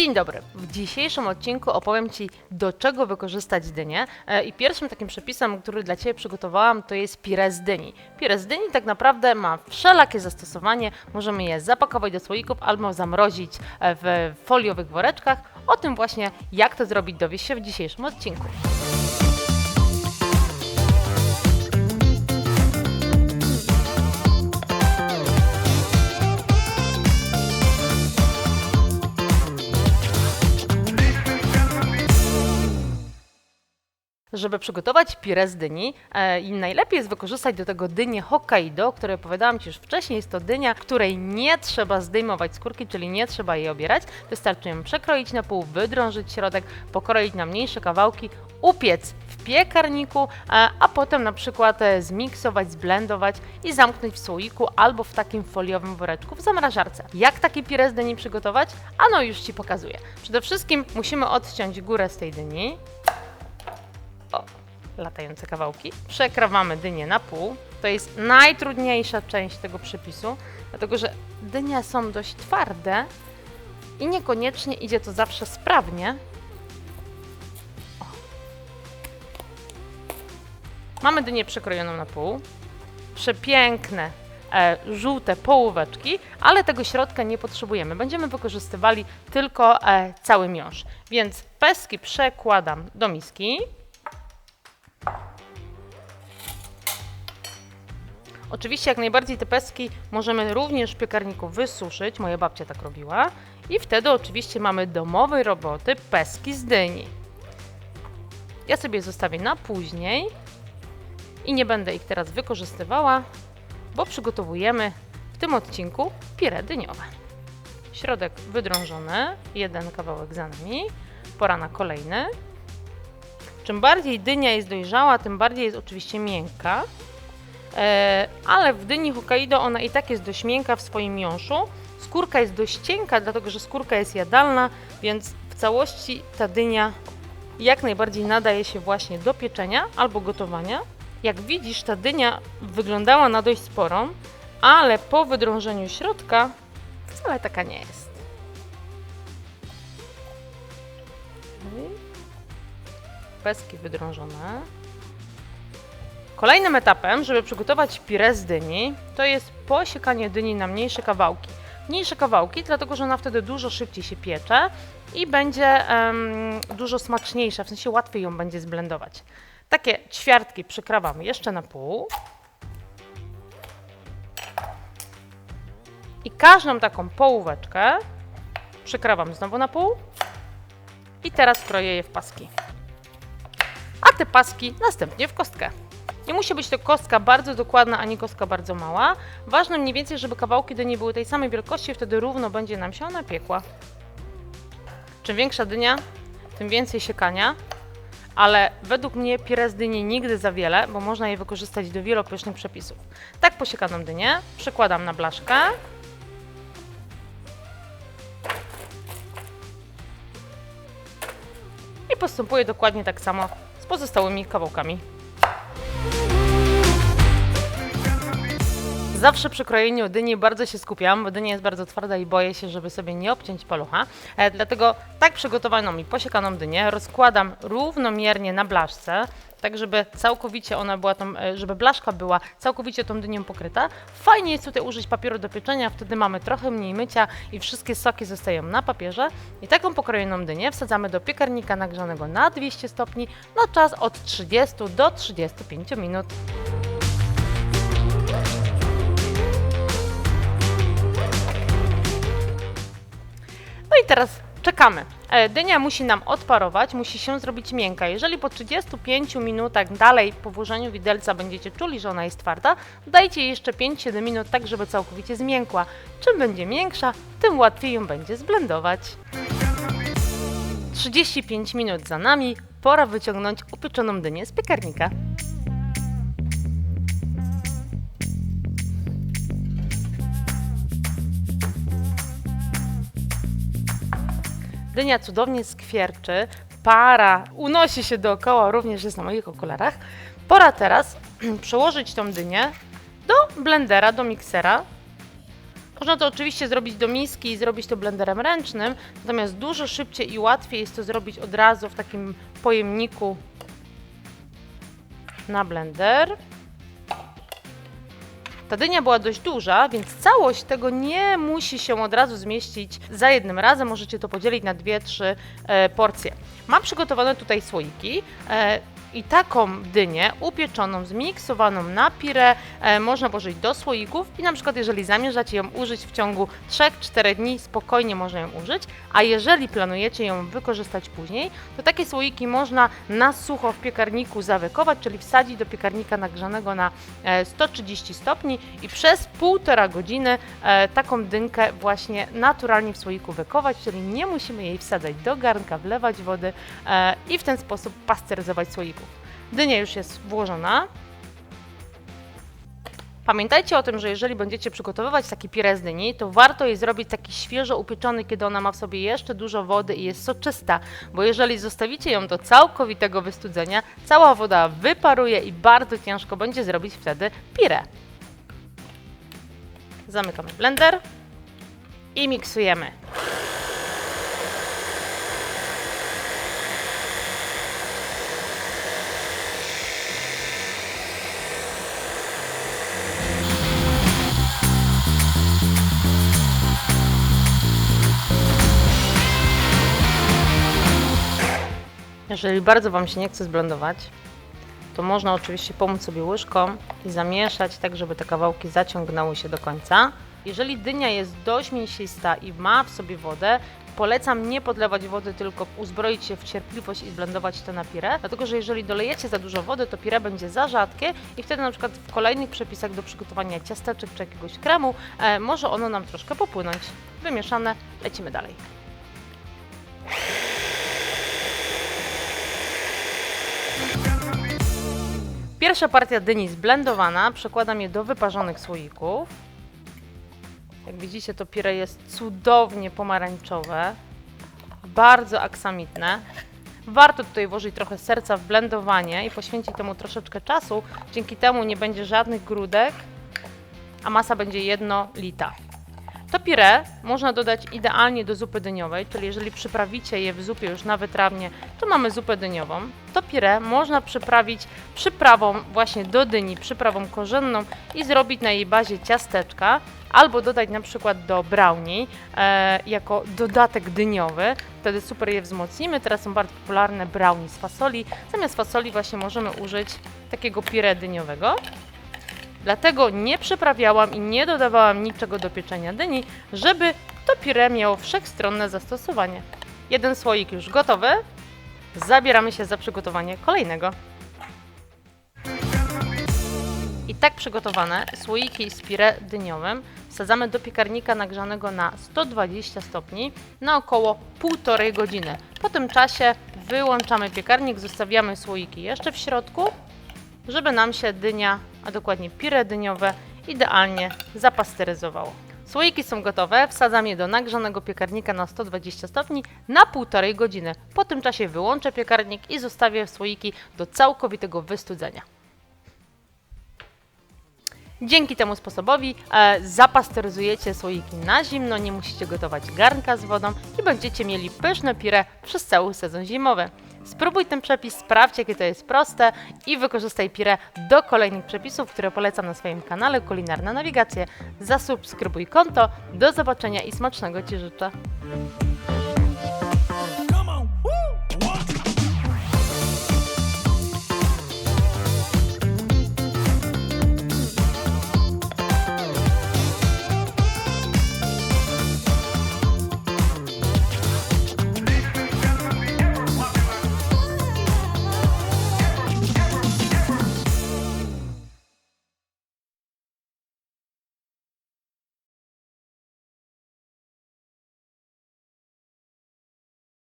Dzień dobry. W dzisiejszym odcinku opowiem Ci, do czego wykorzystać dynię. E, I pierwszym takim przepisem, który dla Ciebie przygotowałam, to jest pire z dyni. Pire z dyni tak naprawdę ma wszelakie zastosowanie. Możemy je zapakować do słoików albo zamrozić e, w foliowych woreczkach. O tym właśnie, jak to zrobić, dowiesz się w dzisiejszym odcinku. Żeby przygotować pire z dyni, e, i najlepiej jest wykorzystać do tego dynię Hokkaido, które opowiadałam Ci już wcześniej. Jest to dynia, której nie trzeba zdejmować skórki, czyli nie trzeba jej obierać. Wystarczy ją przekroić na pół, wydrążyć środek, pokroić na mniejsze kawałki, upiec w piekarniku, e, a potem na przykład e, zmiksować, zblendować i zamknąć w słoiku albo w takim foliowym woreczku w zamrażarce. Jak taki pire z dyni przygotować? Ano już Ci pokazuję. Przede wszystkim musimy odciąć górę z tej dyni, o, latające kawałki. Przekrawamy dynię na pół. To jest najtrudniejsza część tego przepisu, dlatego że dynie są dość twarde i niekoniecznie idzie to zawsze sprawnie. O. Mamy dynię przekrojoną na pół. Przepiękne e, żółte połóweczki, ale tego środka nie potrzebujemy. Będziemy wykorzystywali tylko e, cały miąższ. Więc pestki przekładam do miski. Oczywiście jak najbardziej te pestki możemy również w piekarniku wysuszyć, moja babcia tak robiła. I wtedy oczywiście mamy domowej roboty pestki z dyni. Ja sobie je zostawię na później i nie będę ich teraz wykorzystywała, bo przygotowujemy w tym odcinku pire dyniowe. Środek wydrążony, jeden kawałek za nami, pora na kolejny. Czym bardziej dynia jest dojrzała, tym bardziej jest oczywiście miękka. E, ale w dyni Hokkaido ona i tak jest dość miękka w swoim miąższu. Skórka jest dość cienka, dlatego że skórka jest jadalna, więc w całości ta dynia jak najbardziej nadaje się właśnie do pieczenia albo gotowania. Jak widzisz, ta dynia wyglądała na dość sporą, ale po wydrążeniu środka wcale taka nie jest. Peski wydrążone. Kolejnym etapem, żeby przygotować pire z dyni, to jest posiekanie dyni na mniejsze kawałki. Mniejsze kawałki, dlatego że ona wtedy dużo szybciej się piecze i będzie em, dużo smaczniejsza, w sensie łatwiej ją będzie zblendować. Takie ćwiartki przykrawam jeszcze na pół. I każdą taką połóweczkę przykrawam znowu na pół. I teraz kroję je w paski. A te paski następnie w kostkę. Nie musi być to kostka bardzo dokładna, ani kostka bardzo mała. Ważne mniej więcej, żeby kawałki dyni były tej samej wielkości, wtedy równo będzie nam się ona piekła. Czym większa dynia, tym więcej siekania, ale według mnie pire z dyni nigdy za wiele, bo można je wykorzystać do wielu pysznych przepisów. Tak posiekaną dynię przykładam na blaszkę. I postępuję dokładnie tak samo z pozostałymi kawałkami. Zawsze przy krojeniu dyni bardzo się skupiam, bo dynia jest bardzo twarda i boję się, żeby sobie nie obciąć palucha. E, dlatego tak przygotowaną i posiekaną dynię rozkładam równomiernie na blaszce, tak żeby całkowicie ona była tą, e, żeby blaszka była całkowicie tą dynią pokryta. Fajnie jest tutaj użyć papieru do pieczenia, wtedy mamy trochę mniej mycia i wszystkie soki zostają na papierze. I taką pokrojoną dynię wsadzamy do piekarnika nagrzanego na 200 stopni na czas od 30 do 35 minut. No i teraz czekamy. E, Dynia musi nam odparować, musi się zrobić miękka. Jeżeli po 35 minutach dalej po włożeniu widelca będziecie czuli, że ona jest twarda, dajcie jej jeszcze 5-7 minut tak, żeby całkowicie zmiękła. Czym będzie miększa, tym łatwiej ją będzie zblendować. 35 minut za nami, pora wyciągnąć upieczoną dynię z piekarnika. Dynia cudownie skwierczy, para unosi się dookoła, również jest na moich okularach. Pora teraz przełożyć tą dynię do blendera, do miksera Można to oczywiście zrobić do miski i zrobić to blenderem ręcznym, natomiast dużo szybciej i łatwiej jest to zrobić od razu w takim pojemniku na blender. Ta dynia była dość duża, więc całość tego nie musi się od razu zmieścić za jednym razem. Możecie to podzielić na dwie, trzy e, porcje. Mam przygotowane tutaj słoiki. E, i taką dynię upieczoną, zmiksowaną na pire e, można włożyć do słoików i na przykład jeżeli zamierzacie ją użyć w ciągu 3-4 dni, spokojnie można ją użyć, a jeżeli planujecie ją wykorzystać później, to takie słoiki można na sucho w piekarniku zawykować, czyli wsadzić do piekarnika nagrzanego na e, 130 stopni i przez półtora godziny e, taką dynkę właśnie naturalnie w słoiku wykować, czyli nie musimy jej wsadzać do garnka, wlewać wody e, i w ten sposób pasteryzować słoików. Dynia już jest włożona. Pamiętajcie o tym, że jeżeli będziecie przygotowywać taki pire z dyni, to warto jej zrobić taki świeżo upieczony, kiedy ona ma w sobie jeszcze dużo wody i jest soczysta, bo jeżeli zostawicie ją do całkowitego wystudzenia, cała woda wyparuje i bardzo ciężko będzie zrobić wtedy pire. Zamykamy blender i miksujemy. Jeżeli bardzo Wam się nie chce zblendować, to można oczywiście pomóc sobie łyżką i zamieszać tak, żeby te kawałki zaciągnęły się do końca. Jeżeli dynia jest dość mięsista i ma w sobie wodę, polecam nie podlewać wody, tylko uzbroić się w cierpliwość i zblendować to na pire, dlatego że jeżeli dolejecie za dużo wody, to pire będzie za rzadkie i wtedy na przykład w kolejnych przepisach do przygotowania ciasteczek czy jakiegoś kremu e, może ono nam troszkę popłynąć. Wymieszane, lecimy dalej. Pierwsza partia dyni zblendowana, przekładam je do wyparzonych słoików. Jak widzicie, to pire jest cudownie pomarańczowe, bardzo aksamitne. Warto tutaj włożyć trochę serca w blendowanie i poświęcić temu troszeczkę czasu. Dzięki temu nie będzie żadnych grudek, a masa będzie jednolita. To pire można dodać idealnie do zupy dyniowej, czyli jeżeli przyprawicie je w zupie już na wytrawnie, to mamy zupę dyniową. To pire można przyprawić przyprawą właśnie do dyni, przyprawą korzenną i zrobić na jej bazie ciasteczka, albo dodać na przykład do brownie e, jako dodatek dyniowy. Wtedy super je wzmocnimy. Teraz są bardzo popularne brownie z fasoli. Zamiast fasoli właśnie możemy użyć takiego pire dyniowego. Dlatego nie przyprawiałam i nie dodawałam niczego do pieczenia dyni, żeby to pire miało wszechstronne zastosowanie. Jeden słoik już gotowy. Zabieramy się za przygotowanie kolejnego. I tak przygotowane słoiki z pire dyniowym wsadzamy do piekarnika nagrzanego na 120 stopni na około 1,5 godziny. Po tym czasie wyłączamy piekarnik, zostawiamy słoiki jeszcze w środku żeby nam się dynia, a dokładnie pire dyniowe, idealnie zapasteryzowało. Słoiki są gotowe, wsadzam je do nagrzanego piekarnika na 120 stopni na 1,5 godziny. Po tym czasie wyłączę piekarnik i zostawię słoiki do całkowitego wystudzenia. Dzięki temu sposobowi e, zapasteryzujecie słoiki na zimno, nie musicie gotować garnka z wodą i będziecie mieli pyszne pire przez cały sezon zimowy. Spróbuj ten przepis, sprawdź jakie to jest proste i wykorzystaj pire do kolejnych przepisów, które polecam na swoim kanale Kulinarna Nawigacje. Zasubskrybuj konto. Do zobaczenia i smacznego Ci życzę.